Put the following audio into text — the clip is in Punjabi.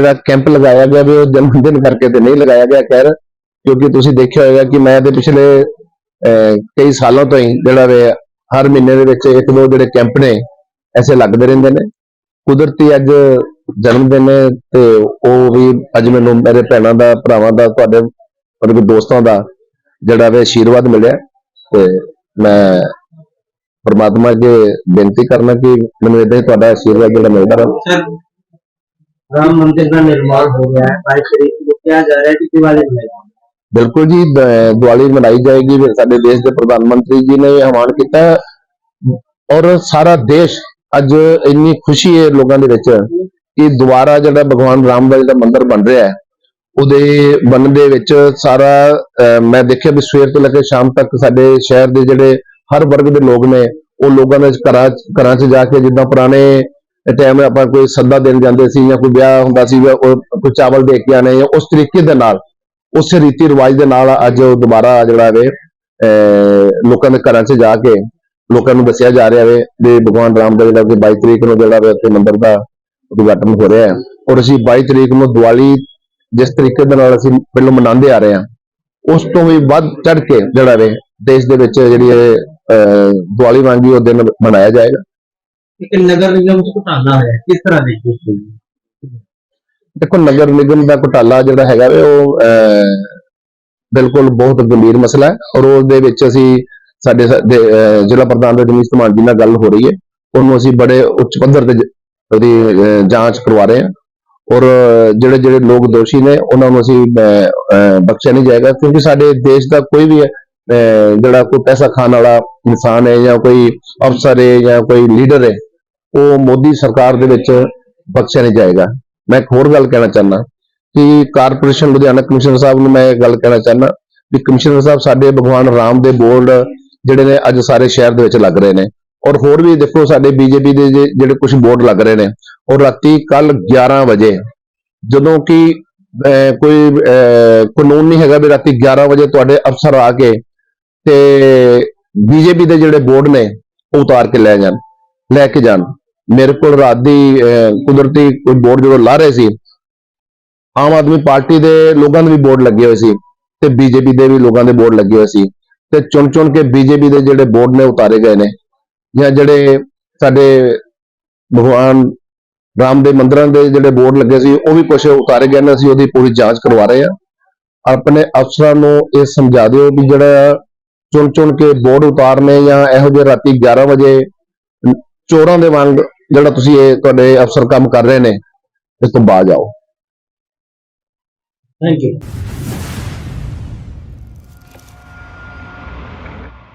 ਜਿਹੜਾ ਕੈਂਪ ਲਗਾਇਆ ਗਿਆ ਵੀ ਉਹ ਜਨਮ ਦਿਨ ਕਰਕੇ ਤੇ ਨਹੀਂ ਲਗਾਇਆ ਗਿਆ। ਖੈਰ, ਕਿਉਂਕਿ ਤੁਸੀਂ ਦੇਖਿਆ ਹੋਵੇਗਾ ਕਿ ਮੈਂ ਤੇ ਪਿਛਲੇ ਕਈ ਸਾਲਾਂ ਤੋਂ ਹੀ ਜਿਹੜਾ ਵੇ ਹਰ ਮਹੀਨੇ ਦੇ ਵਿੱਚ ਇੱਕ ਦੋ ਜਿਹੜੇ ਕੈਂਪ ਨੇ, ਐਸੇ ਲੱਗਦੇ ਰਹਿੰਦੇ ਨੇ। ਕੁਦਰਤੀ ਅੱਜ ਜਨਮ ਦਿਨ ਹੈ ਤੇ ਉਹ ਵੀ ਅੱਜ ਮੈਨੂੰ ਮੇਰੇ ਭੈਣਾਂ ਦਾ, ਭਰਾਵਾਂ ਦਾ, ਤੁਹਾਡੇ ਮਤਲਬ ਦੋਸਤਾਂ ਦਾ ਜਿਹੜਾ ਵੇ ਆਸ਼ੀਰਵਾਦ ਮਿਲਿਆ। ਤੇ ਮੈਂ ਪਰਮਾਤਮਾ ਅੱਗੇ ਬੇਨਤੀ ਕਰਨਾ ਕਿ ਮੈਨੂੰ ਇਹਦੇ ਤੁਹਾਡਾ ਆਸ਼ੀਰਵਾਦ ਜਿਹੜਾ ਮਿਲਦਾ ਰਹੇ। राम मंदिर का निर्माण हो गया है बाईस तारीख को किया जा रहा है कि दिवाली में ਬਿਲਕੁਲ ਜੀ ਦ- ਦੀਵਾਲੀ ਮਨਾਈ ਜਾਏਗੀ ਵੀ ਸਾਡੇ ਦੇਸ਼ ਦੇ ਪ੍ਰਧਾਨ ਮੰਤਰੀ ਜੀ ਨੇ ਇਹ ਐਲਾਨ ਕੀਤਾ ਹੈ। ਔਰ ਸਾਰਾ ਦੇਸ਼ ਅੱਜ ਇੰਨੀ ਖੁਸ਼ੀ ਹੈ ਲੋਕਾਂ ਦੇ ਵਿੱਚ ਕਿ ਦੁਬਾਰਾ ਜਿਹੜਾ ਭਗਵਾਨ ਰਾਮ ਦਾ ਜਿਹੜਾ ਮੰਦਿਰ ਬਣ ਰਿਹਾ ਹੈ ਉਹਦੇ ਬਣਨ ਦੇ ਵਿੱਚ ਸਾਰਾ ਅਹ, ਮੈਂ ਦੇਖਿਆ ਵੀ ਸਵੇਰ ਤੋਂ ਲੈ ਕੇ ਸ਼ਾਮ ਤੱਕ ਸਾਡੇ ਸ਼ਹਿਰ ਦੇ ਜਿਹੜੇ ਹਰ ਵਰਗ ਦੇ ਲੋਕ ਨੇ ਉਹ ਲੋਕਾਂ ਦੇ ਘਰਾਂ 'ਚ- ਘਰਾਂ 'ਚ ਜਾ ਕੇ ਜਿੱਦਾਂ ਪੁਰਾਣੇ ਟਾਈਮ ਆਪਾਂ ਕੋਈ ਸੱਦਾ ਦੇਣ ਜਾਂਦੇ ਸੀ ਜਾਂ ਕੋਈ ਵਿਆਹ ਹੁੰਦਾ ਸੀ ਜਾਂ ਕੋਈ ਚਾਵਲ ਦੇ ਕੇ ਆਣੇ ਜਾਂ ਉਸ ਤਰੀਕੇ ਦੇ ਨਾਲ ਉਸੇ ਰੀਤੀ ਰਿਵਾਜ ਦੇ ਨਾਲ ਅੱਜ ਉਹ ਦੁਬਾਰਾ ਜਿਹੜਾ ਵੇ ਲੋਕਾਂ ਦੇ ਘਰਾਂ 'ਚ ਜਾ ਕੇ ਲੋਕਾਂ ਨੂੰ ਦੱਸਿਆ ਜਾ ਰਿਹਾ ਵੇ ਵੀ ਭਗਵਾਨ ਰਾਮ ਦਾ ਜਿਹੜਾ ਕਿ 22 ਤਰੀਕ ਨੂੰ ਜਿਹੜਾ ਵੇ ਉੱਥੇ ਮੰਦਿਰ ਦਾ ਉਦਘਾਟਨ ਹੋ ਰਿਹਾ ਹੈ। ਔਰ ਅਸੀਂ 22 ਤਰੀਕ ਨੂੰ ਦੀਵਾਲੀ ਜਿਸ ਤਰੀਕੇ ਦੇ ਨਾਲ ਅਸੀਂ ਪਹਿਲਾਂ ਮਨਾਉਂਦੇ ਆ ਰਹੇ ਹਾਂ ਉਸ ਤੋਂ ਵੀ ਵੱਧ ਚੜ ਕੇ ਜਿਹੜਾ ਵੇ ਦੇਸ਼ ਦੇ ਵਿੱਚ ਜਿਹੜੀ ਇਹ ਅਹ, ਦੀਵਾਲੀ ਵਾਂਗੀ ਉਹ ਦਿਨ ਮਨਾਇਆ ਜਾਏਗਾ। ਇੱਕ ਨਗਰ ਨਿਗਮ ਚ ਘੁਟਾਲਾ ਹੈ, ਕਿਸ ਤਰ੍ਹਾਂ ਦੇਖਦੇ ਦੇਖੋ ਨਗਰ ਨਿਗਮ ਦਾ ਘੁਟਾਲਾ ਜਿਹੜਾ ਹੈਗਾ ਉਹ ਬਿਲਕੁਲ ਬਹੁਤ ਗੰਭੀਰ ਮਸਲਾ ਹੈ ਔਰ ਉਹਦੇ ਵਿੱਚ ਅਸੀਂ ਸਾਡੇ ਜ਼ਿਲ੍ਹਾ ਪ੍ਰਧਾਨ ਦੇ ਰਮੇਸ਼ ਧਮਾਨ ਜੀ ਗੱਲ ਹੋ ਰਹੀ ਹੈ। ਉਹਨੂੰ ਅਸੀਂ ਬੜੇ ਉੱਚ ਪੱਧਰ ਤੇ ਉਹਦੀ ਜਾਂਚ ਕਰਵਾ ਰਹੇ ਹਾਂ ਔਰ ਜਿਹੜੇ ਜਿਹੜੇ ਲੋਕ ਦੋਸ਼ੀ ਨੇ ਉਹਨਾਂ ਨੂੰ ਅਸੀਂ ਬਖਸ਼ਿਆ ਨਹੀਂ ਜਾਏਗਾ ਕਿਉਂਕਿ ਸਾਡੇ ਦੇਸ਼ ਦਾ ਕੋਈ ਵੀ ਅਹ, ਜਿਹੜਾ ਕੋਈ ਪੈਸਾ ਖਾਣ ਵਾਲਾ ਇਨਸਾਨ ਹੈ ਜਾਂ ਕੋਈ ਅਫਸਰ ਹੈ ਜਾਂ ਕੋਈ ਲੀਡਰ ਹੈ ਉਹ ਮੋਦੀ ਸਰਕਾਰ ਦੇ ਵਿੱਚ ਬਖਸ਼ਿਆ ਨਹੀਂ ਜਾਏਗਾ। ਮੈਂ ਇੱਕ ਹੋਰ ਗੱਲ ਕਹਿਣਾ ਚਾਹੁੰਦਾ ਕਿ ਕਾਰਪੋਰੇਸ਼ਨ ਲੁਧਿਆਣਾ ਕਮਿਸ਼ਨਰ ਸਾਹਿਬ ਨੂੰ ਮੈਂ ਇਹ ਗੱਲ ਕਹਿਣਾ ਚਾਹੁੰਦਾ ਵੀ ਕਮਿਸ਼ਨਰ ਸਾਹਿਬ ਸਾਡੇ ਭਗਵਾਨ ਰਾਮ ਦੇ ਬੋਰਡ ਜਿਹੜੇ ਨੇ ਅੱਜ ਸਾਰੇ ਸ਼ਹਿਰ ਦੇ ਵਿੱਚ ਲੱਗ ਰਹੇ ਨੇ। ਔਰ ਹੋਰ ਵੀ ਦੇਖੋ ਸਾਡੇ ਬੀਜੇਪੀ ਦੇ ਜਿਹੜੇ ਕੁਝ ਬੋਰਡ ਲੱਗ ਰਹੇ ਨੇ। ਔਰ ਰਾਤੀ ਕੱਲ 11 ਵਜੇ, ਜਦੋਂ ਕਿ ਕੋਈ ਕਾਨੂੰਨ ਨਹੀਂ ਹੈਗਾ ਵੀ ਰਾਤੀ 11 ਵਜੇ ਤੁਹਾਡੇ ਅਫਸਰ ਆ ਕੇ ਤੇ ਬੀਜੇਪੀ ਦੇ ਜਿਹੜੇ ਬੋਰਡ ਨੇ ਉਹ ਉਤਾਰ ਕੇ ਲੈ ਜਾਣ, ਲੈ ਕੇ ਜਾਣ। ਮੇਰੇ ਕੋਲ ਰਾਤ ਦੀ ਅਹ, ਕੁਦਰਤੀ ਕੋਈ ਬੋਰਡ ਜਦੋਂ ਲਾ ਰਹੇ ਸੀ ਆਮ ਆਦਮੀ ਪਾਰਟੀ ਦੇ ਲੋਕਾਂ ਦੇ ਵੀ ਬੋਰਡ ਲੱਗੇ ਹੋਏ ਸੀ ਤੇ ਬੀਜੇਪੀ ਦੇ ਵੀ ਲੋਕਾਂ ਦੇ ਬੋਰਡ ਲੱਗੇ ਹੋਏ ਸੀ ਤੇ ਚੁਣ ਚੁਣ ਕੇ ਬੀਜੇਪੀ ਦੇ ਜਿਹੜੇ ਬੋਰਡ ਨੇ ਉਤਾਰੇ ਗਏ ਨੇ ਜਾਂ ਜਿਹੜੇ ਸਾਡੇ ਭਗਵਾਨ ਰਾਮ ਦੇ ਮੰਦਰਾਂ ਦੇ ਜਿਹੜੇ ਬੋਰਡ ਲੱਗੇ ਸੀ ਉਹ ਵੀ ਕੁਝ ਉਤਾਰੇ ਗਏ ਨੇ ਅਸੀਂ ਉਹਦੀ ਪੂਰੀ ਜਾਂਚ ਕਰਵਾ ਰਹੇ ਹਾਂ। ਆਪਣੇ ਅਫਸਰਾਂ ਨੂੰ ਇਹ ਸਮਝਾ ਦਿਓ ਵੀ ਜਿਹੜਾ ਚੁਣ ਚੁਣ ਕੇ ਬੋਰਡ ਉਤਾਰਨੇ ਜਾਂ ਇਹੋ ਜਿਹੇ ਰਾਤੀ 11 ਵਜੇ ਚੋਰਾਂ ਦੇ ਵਾਂਗ ਜਿਹੜਾ ਤੁਸੀਂ ਇਹ ਤੁਹਾਡੇ ਅਫਸਰ ਕੰਮ ਕਰ ਰਹੇ ਨੇ, ਇਸ ਤੋਂ ਬਾਜ ਆਓ ਥੈਂਕ ਯੂ